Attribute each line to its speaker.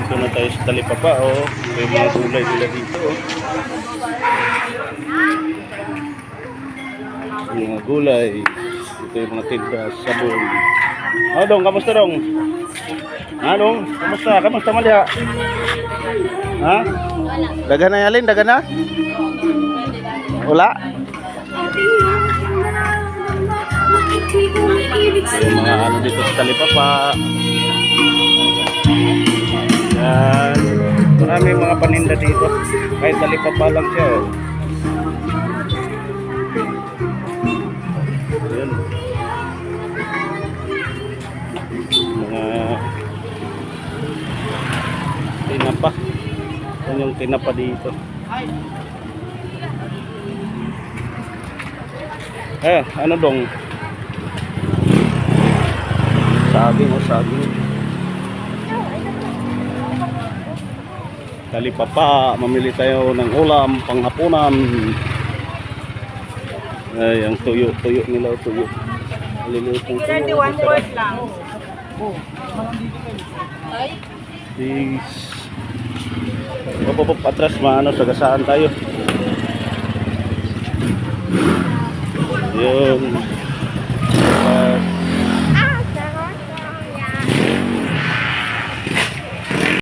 Speaker 1: Ito na tayo sa talipapa, oh. May mga gulay nila dito, oh. Yung mga gulay. Ito yung mga tinda, sabon. Oh, dong, kamusta dong? Dong? Kamusta? Kamusta maliha? Ha? Daga na yalin, daga na? Wala? Yung mga ano dito sa talipapa. Yan. Marami mga paninda dito. Kahit talipapa lang siya. Oh. Yan. Mga tinapa. Yan yung tinapa dito. Eh, ano dong? Saging o saging. Talipapa, mamili tayo ng ulam, panghapunan. Ay, ang tuyo, tuyo nila, tuyo. Maliliit yung tuyo.
Speaker 2: 31 word lang.
Speaker 1: Please. Hop, hop, hop, atras, maano, sagasaan tayo. Yun.